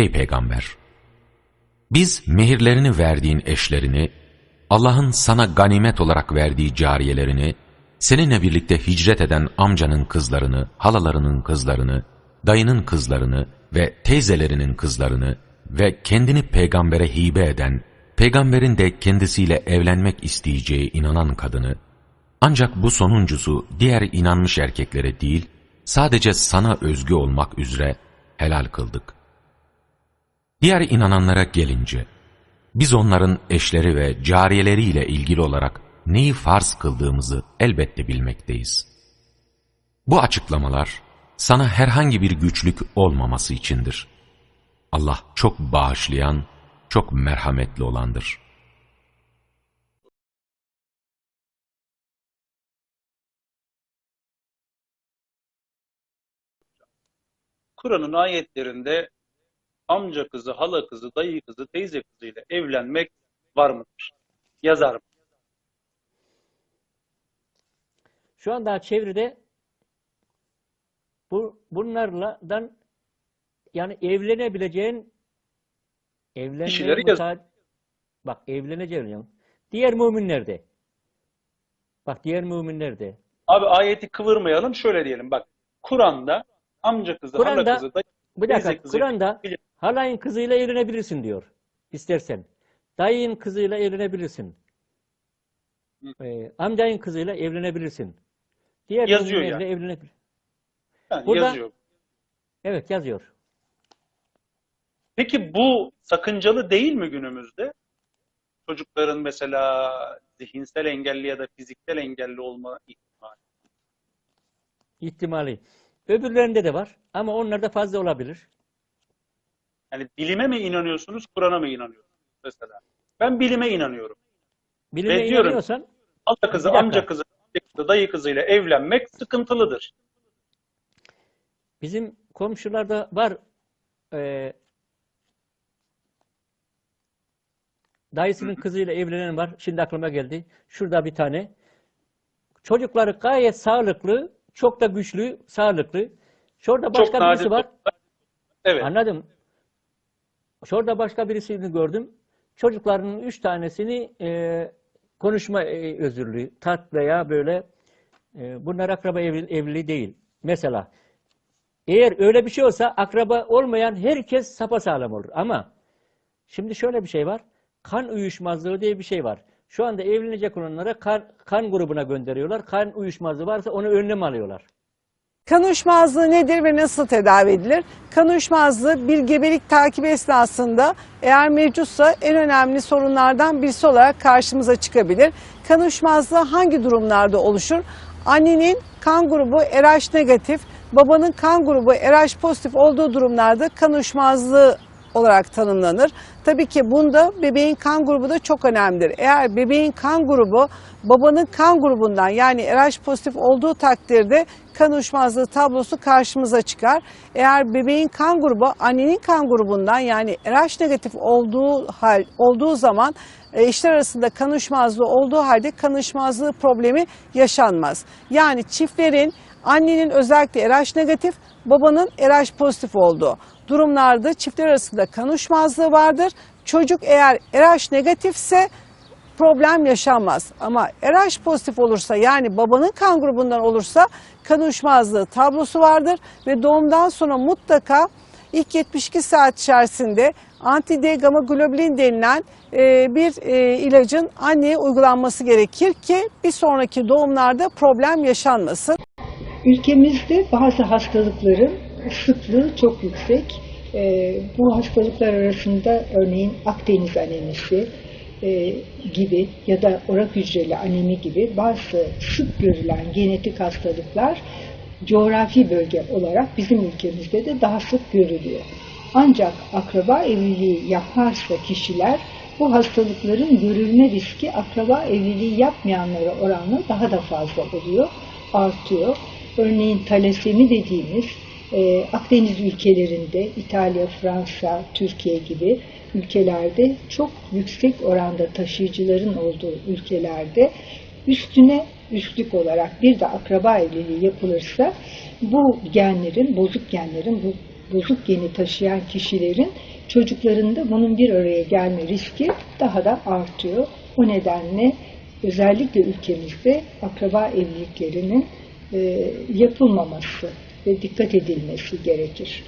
Ey Peygamber! Biz mehirlerini verdiğin eşlerini, Allah'ın sana ganimet olarak verdiği cariyelerini, seninle birlikte hicret eden amcanın kızlarını, halalarının kızlarını, dayının kızlarını ve teyzelerinin kızlarını ve kendini peygambere hibe eden, peygamberin de kendisiyle evlenmek isteyeceği inanan kadını, ancak bu sonuncusu diğer inanmış erkeklere değil, sadece sana özgü olmak üzere helal kıldık. Diğer inananlara gelince, biz onların eşleri ve cariyeleriyle ilgili olarak neyi farz kıldığımızı elbette bilmekteyiz. Bu açıklamalar sana herhangi bir güçlük olmaması içindir. Allah çok bağışlayan, çok merhametli olandır. Kur'an'ın ayetlerinde amca kızı, hala kızı, dayı kızı, teyze kızıyla evlenmek var mıdır? Yazar mı? Şu anda çevrede bu bunlardan yani evlenebileceğin evlenmeye müsaade bak evleneceğin diğer müminlerde bak diğer müminlerde Abi ayeti kıvırmayalım şöyle diyelim bak. Kur'an'da amca kızı, hala Kur'an'da kızı, dayı bir dakika kızı Kur'an'da halayın kızıyla evlenebilirsin diyor istersen. Dayının kızıyla evlenebilirsin. Ee, amcayın kızıyla evlenebilirsin. Diğer Yazıyor yani. evlenebilir. yani Burada- yazıyor. Evet yazıyor. Peki bu sakıncalı değil mi günümüzde? Çocukların mesela zihinsel engelli ya da fiziksel engelli olma ihtimali. ihtimali. Öbürlerinde de var ama onlarda fazla olabilir. Yani bilime mi inanıyorsunuz, Kur'an'a mı inanıyorsunuz mesela? Ben bilime inanıyorum. Bilime Ve diyorum- inanıyorsan Hala kızı, amca kızı, dayı kızıyla evlenmek sıkıntılıdır. bizim komşularda var e, dayısının kızıyla evlenen var. Şimdi aklıma geldi. Şurada bir tane. Çocukları gayet sağlıklı, çok da güçlü, sağlıklı. Şurada başka Çok nadir birisi var. durumlar. Evet. Anladım. Şurada başka birisini gördüm. Çocuklarının üç tanesini e, konuşma e, özürlüğü, tat veya böyle e, bunlar akraba evli, evliliği değil. Mesela eğer öyle bir şey olsa akraba olmayan herkes sapasağlam olur. Ama şimdi şöyle bir şey var. Kan uyuşmazlığı diye bir şey var. Şu anda evlenecek olanlara kan, kan grubuna gönderiyorlar. Kan uyuşmazlığı varsa onu önlem alıyorlar. Kan uyuşmazlığı nedir ve nasıl tedavi edilir? Kan uyuşmazlığı bir gebelik takibi esnasında eğer mevcutsa en önemli sorunlardan birisi olarak karşımıza çıkabilir. Kan uyuşmazlığı hangi durumlarda oluşur? Annenin kan grubu RH negatif, babanın kan grubu RH pozitif olduğu durumlarda kan uyuşmazlığı olarak tanımlanır. Tabii ki bunda bebeğin kan grubu da çok önemlidir. Eğer bebeğin kan grubu babanın kan grubundan yani RH pozitif olduğu takdirde kan uyuşmazlığı tablosu karşımıza çıkar. Eğer bebeğin kan grubu annenin kan grubundan yani RH negatif olduğu hal olduğu zaman e, eşler arasında kan uyuşmazlığı olduğu halde kan uyuşmazlığı problemi yaşanmaz. Yani çiftlerin annenin özellikle RH negatif, babanın RH pozitif olduğu durumlarda çiftler arasında kan uyuşmazlığı vardır. Çocuk eğer RH negatifse problem yaşanmaz. Ama RH pozitif olursa yani babanın kan grubundan olursa kan uyuşmazlığı tablosu vardır ve doğumdan sonra mutlaka ilk 72 saat içerisinde anti-D gamma globulin denilen e, bir e, ilacın anneye uygulanması gerekir ki bir sonraki doğumlarda problem yaşanmasın. Ülkemizde bazı hastalıkların sıklığı çok yüksek. Ee, bu hastalıklar arasında örneğin Akdeniz anemisi e, gibi ya da orak hücreli anemi gibi bazı sık görülen genetik hastalıklar coğrafi bölge olarak bizim ülkemizde de daha sık görülüyor. Ancak akraba evliliği yaparsa kişiler bu hastalıkların görülme riski akraba evliliği yapmayanlara oranla daha da fazla oluyor, artıyor. Örneğin talasemi dediğimiz e, Akdeniz ülkelerinde İtalya, Fransa, Türkiye gibi ülkelerde çok yüksek oranda taşıyıcıların olduğu ülkelerde üstüne üstlük olarak bir de akraba evliliği yapılırsa bu genlerin, bozuk genlerin, bu bozuk geni taşıyan kişilerin çocuklarında bunun bir araya gelme riski daha da artıyor. O nedenle özellikle ülkemizde akraba evliliklerinin e, yapılmaması ve dikkat edilmesi gerekir.